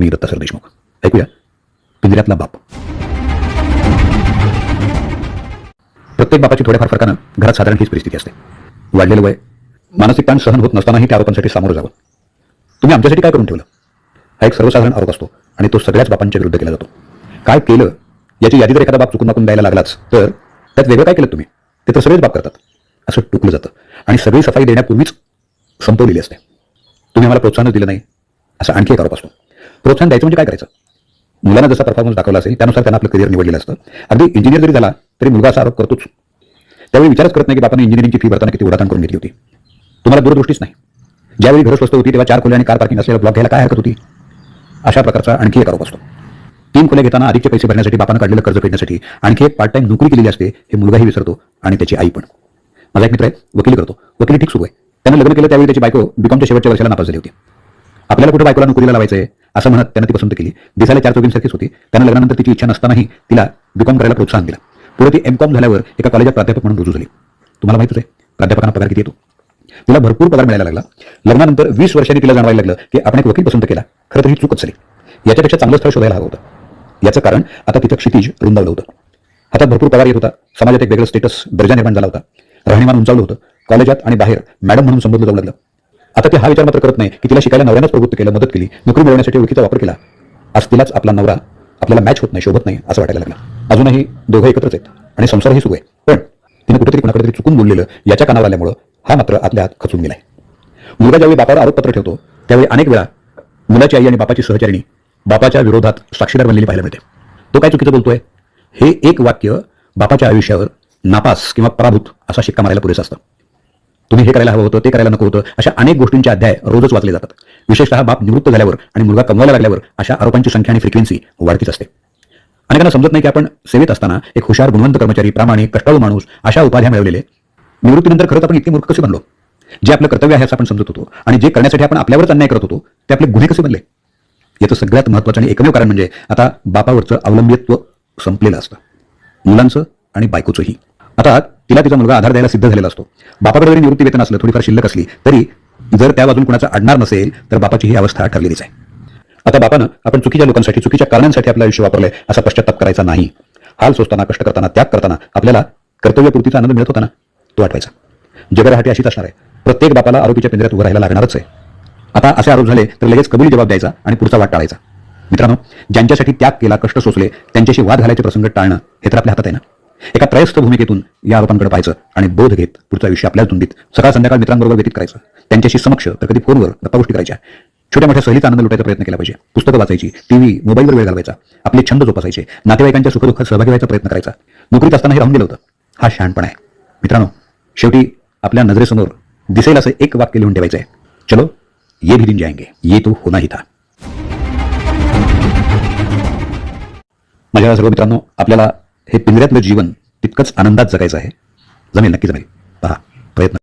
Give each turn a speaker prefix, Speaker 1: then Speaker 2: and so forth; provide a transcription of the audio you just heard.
Speaker 1: मी दत्तासर देशमुख. ऐकूया. पिंजऱ्यातला बाप. प्रत्येक बापाची थोड्याफार फरकानं घरात साधारण हीच परिस्थिती असते. वाढलेलं वय मानसिक ताण सहन होत नसतानाही त्या आरोपांसाठी सामोरं जावं. तुम्ही आमच्यासाठी काय करून ठेवलं? हा एक सर्वसाधारण आरोप असतो आणि तो सगळ्याच बापांच्या विरुद्ध केला जातो. काय केलं? याची यादी जर एखादा बाप चुकून माकून द्यायला लागलाच तर त्यात वेगळं काय केलं तुम्ही? ते तर सगळेच बाप करतात. असं टुकलं जातं. आणि सगळी सफाई देण्यापूर्वीच संपवलेली असते. तुम्ही आम्हाला प्रोत्साहनच दिलं नाही असा आणखी एक आरोप असतो. प्रोत्साहन द्यायचं म्हणजे काय करायचं? मुलांना जसा परफॉर्मन्स दाखवला असेल त्यानुसार त्यांना आपलं करिअर निवडलेलं असतं. अगदी इंजिनियर जरी झाला तरी मुलगा असा आरोप करतोच. त्यावेळी विचारच करत नाही की बापाने इंजिनिअरिंगची फी भरताना किती उडाताण करून घेतली होती. तुम्हाला दूरदृष्टीच नाही. ज्यावेळी घर स्वस्त होती तेव्हा चार खोल्या आणि कार पार्किंग असलेला ब्लॉक घ्यायला काय हरकत होती? अशा प्रकारचा आणखी एक आरोप असतो. तीन खोल्या घेताना अधिकचे पैसे भरण्यासाठी बापानं काढलेलं कर्ज फेडण्यासाठी आणखी एक पार्ट टाइम नोकरी केलेली असते हे मुलगाही विसरतो आणि त्याची आई पण. माझा एक मित्र आहे वकिली करतो. वकिली ठीक सुरू आहे. त्यानं लग्न केलं त्यावेळी त्याची बायको बीकॉमच्या शेवटच्या वर्षाला नापास झाली होती. आपल्याला कुठे बायकोला नोकरीला लावायचं आहे असं म्हणत त्यानं ती पसंत केली. दिसायला चार चौघींसारखीच होती. त्यानं लग्नानंतर तिची इच्छा नसतानाही तिला बीकॉम करायला प्रोत्साहन दिलं. पुढे ती एम कॉम झाल्यावर एका कॉलेजात प्राध्यापक म्हणून रुजू झाली. तुम्हाला माहितच आहे प्राध्यापकांना पगार किती येतो? तिला भरपूर पगार मिळायला लागला. लग्नानंतर वीस वर्षांनी तिला जाणवायला लागलं की आपण एक वकील पसंत केला. खरं तर ही चूकच झाली. याच्यापेक्षा चांगलं स्थळ शोधायला हवं होतं. याचं कारण आता तिथं क्षितिज रुंदावलं होतं. हातात भरपूर पगार येत होता. समाजात एक वेगळं स्टेटस दर्जा निर्माण झाला होता. राहणीमान उंचावलं होतं. कॉलेजात आणि बाहेर मॅडम म्हणून संबोधलं जाऊ लागलं. आता ते हा विचार मात्र करत नाही की तिला शिकायला नवऱ्यानंच प्रवृत्त केलं मदत केली नोकरी मिळवण्यासाठी ओळखीचा वापर केला. आज तिलाच आपला नवरा आपल्याला मॅच होत नाही शोभत नाही असं वाटायला लागलं. अजूनही दोघं एकत्रच आहेत आणि संसारही सुरू आहे. पण तिने कुठेतरी कुणाकडे तरी चुकून बोललेलं याच्या कानावर आल्यामुळं हा मात्र आतल्या आत खचून गेलाय. मुलगा ज्यावेळी बापावर आरोपपत्र ठेवतो त्यावेळी अनेक वेळा मुलाची आई आणि बापाची सहचारिणी बापाच्या विरोधात साक्षीदार बनलेली पाहायला मिळते. तो काय चुकीचं बोलतोय? हे एक वाक्य बापाच्या आयुष्यावर नापास किंवा पराभूत असा शिक्का मारायला पुरेसं असतं. तुम्ही हे करायला हवं होतं ते करायला नको होतं अशा अनेक गोष्टींचे अध्याय रोजच वाचले जातात. विशेषतः बाप निवृत्त झाल्यावर आणि मुलगा कमवायला लागल्यावर अशा आरोपांची संख्या आणि फ्रिक्वेन्सी वाढतीच असते. अनेकांना समजत नाही की आपण सेवेत असताना एक हुशार गुणवंत कर्मचारी प्रामाणिक कष्टाळू माणूस अशा उपाध्या मिळवलेले. निवृत्तीनंतर खरंच आपण इतके मूर्ख कसे बनलो. जे आपलं कर्तव्य आहे असं आपण समजत होतो आणि जे करण्यासाठी आपण आपल्यावरच अन्याय करत होतो ते आपले गुन्हे कसे बनले? याचं सगळ्यात महत्त्वाचं आणि एकमेव कारण म्हणजे आता बापावरचं अवलंबित्व संपलेलं असतं. मुलांचं आणि बायकोचंही. आता तिला तिचा मुलगा आधार द्यायला सिद्ध झालेला असतो. बापाकडे जरी निवृत्ती वेतन असलं थोडीफार शिल्लक असली तरी जर त्या बाजून कुणाचा अडणार नसेल तर बापाची ही अवस्था ठरलेलीच आहे. आता बापानं आपण चुकीच्या लोकांसाठी चुकीच्या कारणांसाठी आपलं आयुष्य वापरलंय असा पश्चाताप करायचा नाही. हाल सोसताना कष्ट करताना त्याग करताना आपल्याला कर्तव्यपूर्तीचा आनंद मिळत होता ना? तो आठवायचा जगराहाटी अशीच असणार आहे. प्रत्येक बापाला आरोपीच्या पिंजऱ्यात उभं राहायला लागणारच आहे. आता असे आरोप झाले तर लगेच कबुली जबाब द्यायचा आणि पुढचा वाट टाळायचा. मित्रांनो ज्यांच्यासाठी त्याग केला कष्ट सोसले त्यांच्याशी वाद घालायचे प्रसंग टाळणं हे तर आपल्या हातात आहे ना? एका त्रयस्थ भूमिकेतून या आरोपांकडे पाहायचं आणि बोध घेत पुढचं आयुष्य आपल्याच धुंदीत सकाळ संध्याकाळ मित्रांबरोबर व्यतीत करायचं. त्यांच्याशी समक्ष तर कधी फोनवर गप्पा गोष्टी करायच्या. छोट्या मोठ्या सहलीचा आनंद लुटायचा प्रयत्न केला पाहिजे. पुस्तकं वाचायची टीव्ही मोबाईलवर वेळ घालवायचा. आपले छंद जोपासायचे. नातेवाईकांच्या सुखदुःखात सहभागी व्हायचा प्रयत्न करायचा. नोकरीत असतानाही राहून गेलं होतं. हा शहाणपण आहे. मित्रांनो शेवटी आपल्या नजरेसमोर दिसेल असं एक वाक्य लिहून ठेवायचं आहे चलो ये भी दिन जाएंगे. ये तो होना ही था. माझ्या सर्व मित्रांनो आपल्याला हे पिंजऱ्यातलं जीवन तितकंच आनंदात जगायचं आहे. जमेल नक्की जमेल. पहा प्रयत्न